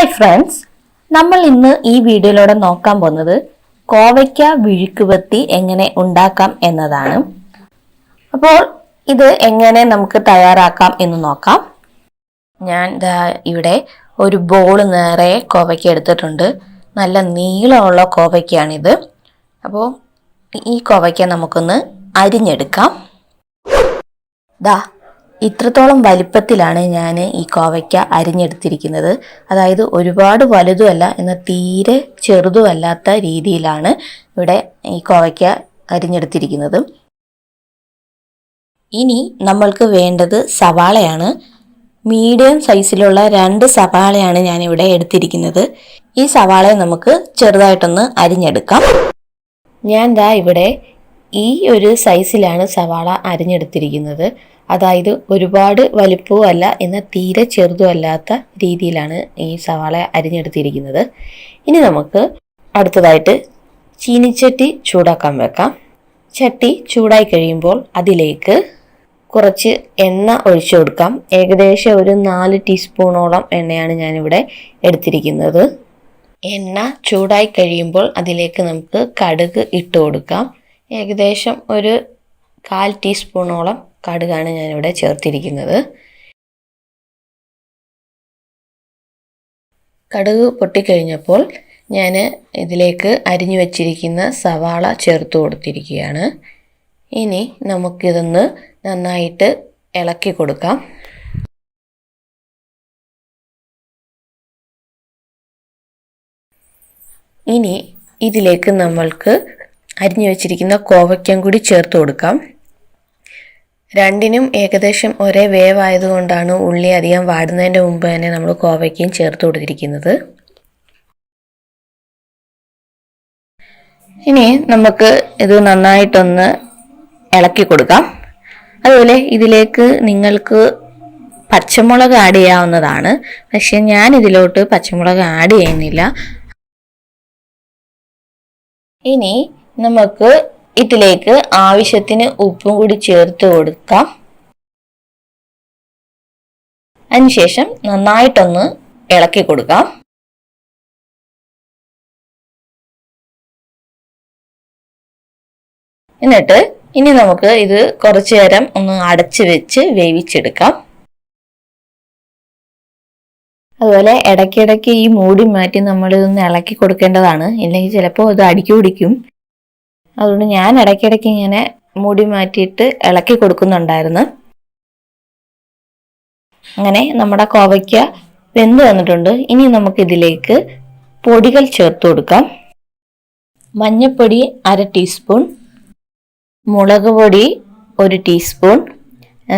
Hi friends നമ്മൾ ഇന്ന് ഈ വീഡിയോയിലൂടെ നോക്കാൻ പോകുന്നത് കോവയ്ക്ക വിഴുക്കുവത്തി എങ്ങനെ ഉണ്ടാക്കാം എന്നതാണ്. അപ്പോൾ ഇത് എങ്ങനെ നമുക്ക് തയ്യാറാക്കാം എന്ന് നോക്കാം. ഞാൻ ഇവിടെ ഒരു ബോൾ നിറയെ കോവയ്ക്ക എടുത്തിട്ടുണ്ട്. നല്ല നീളമുള്ള കോവയ്ക്കാണിത് അപ്പോൾ ഈ കോവയ്ക്ക നമുക്കൊന്ന് അരിഞ്ഞെടുക്കാം. ദാ ഇത്രത്തോളം വലിപ്പത്തിലാണ് ഞാൻ ഈ കോവയ്ക്ക അരിഞ്ഞെടുത്തിരിക്കുന്നത്. അതായത് ഒരുപാട് വലുതുമല്ല എന്നാൽ തീരെ ചെറുതുമല്ലാത്ത രീതിയിലാണ് ഇവിടെ ഈ കോവയ്ക്ക അരിഞ്ഞെടുത്തിരിക്കുന്നത്. ഇനി നമ്മൾക്ക് വേണ്ടത് സവാളയാണ്. മീഡിയം സൈസിലുള്ള രണ്ട് സവാളയാണ് ഞാനിവിടെ എടുത്തിരിക്കുന്നത്. ഈ സവാളയെ നമുക്ക് ചെറുതായിട്ടൊന്ന് അരിഞ്ഞെടുക്കാം. ഞാൻ ദാ ഇവിടെ ഈ ഒരു സൈസിലാണ് സവാള അരിഞ്ഞെടുത്തിരിക്കുന്നത്. അതായത് ഒരുപാട് വലിപ്പവും അല്ല എന്നാൽ തീരെ ചെറുതും അല്ലാത്ത രീതിയിലാണ് ഈ സവാള അരിഞ്ഞെടുത്തിരിക്കുന്നത്. ഇനി നമുക്ക് അടുത്തതായിട്ട് ചീനിച്ചട്ടി ചൂടാക്കാൻ വെക്കാം. ചട്ടി ചൂടായി കഴിയുമ്പോൾ അതിലേക്ക് കുറച്ച് എണ്ണ ഒഴിച്ചു കൊടുക്കാം. ഏകദേശം ഒരു നാല് ടീസ്പൂണോളം എണ്ണയാണ് ഞാനിവിടെ എടുത്തിരിക്കുന്നത്. എണ്ണ ചൂടായി കഴിയുമ്പോൾ അതിലേക്ക് നമുക്ക് കടുക് ഇട്ട് കൊടുക്കാം. ഏകദേശം ഒരു കാൽ ടീസ്പൂണോളം കടുകാണ് ഞാനിവിടെ ചേർത്തിരിക്കുന്നത്. കടുക് പൊട്ടിക്കഴിഞ്ഞപ്പോൾ ഞാൻ ഇതിലേക്ക് അരിഞ്ഞു വച്ചിരിക്കുന്ന സവാള ചേർത്ത് കൊടുത്തിരിക്കുകയാണ്. ഇനി നമുക്കിതൊന്ന് നന്നായിട്ട് ഇളക്കി കൊടുക്കാം. ഇനി ഇതിലേക്ക് നമ്മൾക്ക് അരിഞ്ഞു വെച്ചിരിക്കുന്ന കോവയ്ക്കം കൂടി ചേർത്ത് കൊടുക്കാം. രണ്ടിനും ഏകദേശം ഒരേ വേവായതുകൊണ്ടാണ് ഉള്ളി അധികം വാടുന്നതിന്റെ മുമ്പ് തന്നെ നമ്മൾ കോവയ്ക്കയും ചേർത്ത് കൊടുത്തിരിക്കുന്നത്. ഇനി നമുക്ക് ഇത് നന്നായിട്ടൊന്ന് ഇളക്കി കൊടുക്കാം. അതുപോലെ ഇതിലേക്ക് നിങ്ങൾക്ക് പച്ചമുളക് ആഡ് ചെയ്യാവുന്നതാണ്. പക്ഷെ ഞാൻ ഇതിലോട്ട് പച്ചമുളക് ആഡ് ചെയ്യുന്നില്ല. ഇനി നമുക്ക് ഇതിലേക്ക് ആവശ്യത്തിന് ഉപ്പും കൂടി ചേർത്ത് കൊടുക്കാം. അതിനുശേഷം നന്നായിട്ടൊന്ന് ഇളക്കി കൊടുക്കാം. എന്നിട്ട് ഇനി നമുക്ക് ഇത് കുറച്ചു നേരം ഒന്ന് അടച്ചു വെച്ച് വേവിച്ചെടുക്കാം. അതുപോലെ ഇടയ്ക്കിടയ്ക്ക് ഈ മൂടി മാറ്റി നമ്മൾ ഇതൊന്ന് ഇളക്കി കൊടുക്കേണ്ടതാണ്. ഇല്ലെങ്കിൽ ചിലപ്പോൾ ഇത് അടിക്കു പിടിക്കും അതുകൊണ്ട് ഞാൻ ഇടയ്ക്കിടയ്ക്ക് ഇങ്ങനെ മുടി മാറ്റിയിട്ട് ഇളക്കി കൊടുക്കുന്നുണ്ടായിരുന്നു. അങ്ങനെ നമ്മുടെ കോവയ്ക്ക വെന്ത് വന്നിട്ടുണ്ട്. ഇനി നമുക്കിതിലേക്ക് പൊടികൾ ചേർത്ത് കൊടുക്കാം. മഞ്ഞൾപ്പൊടി അര ടീസ്പൂൺ മുളക് പൊടി ഒരു ടീസ്പൂൺ.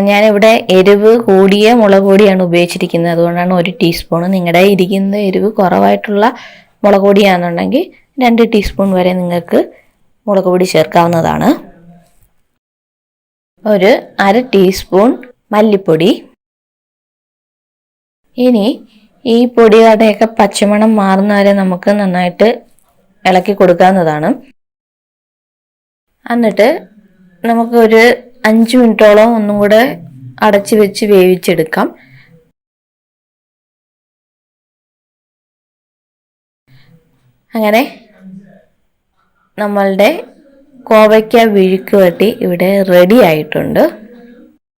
ഞാനിവിടെ എരിവ് കൂടിയ മുളക് പൊടിയാണ് ഉപയോഗിച്ചിരിക്കുന്നത്. അതുകൊണ്ടാണ് ഒരു ടീസ്പൂൺ. നിങ്ങളുടെ ഇരിക്കുന്ന എരിവ് കുറവായിട്ടുള്ള മുളക് പൊടിയാണെന്നുണ്ടെങ്കിൽ രണ്ട് ടീസ്പൂൺ വരെ നിങ്ങൾക്ക് മുളക് പൊടി ചേർക്കാവുന്നതാണ്. ഒരു അര ടീസ്പൂൺ മല്ലിപ്പൊടി. ഇനി ഈ പൊടികളുടെയൊക്കെ പച്ചമണം മാറുന്ന വരെ നമുക്ക് നന്നായിട്ട് ഇളക്കി കൊടുക്കാവുന്നതാണ്. എന്നിട്ട് നമുക്കൊരു അഞ്ച് മിനിറ്റോളം ഒന്നും കൂടെ അടച്ചു വെച്ച് വേവിച്ചെടുക്കാം. അങ്ങനെ നമ്മളുടെ കോവയ്ക്ക വിഴുക്ക് വട്ടി ഇവിടെ റെഡി ആയിട്ടുണ്ട്.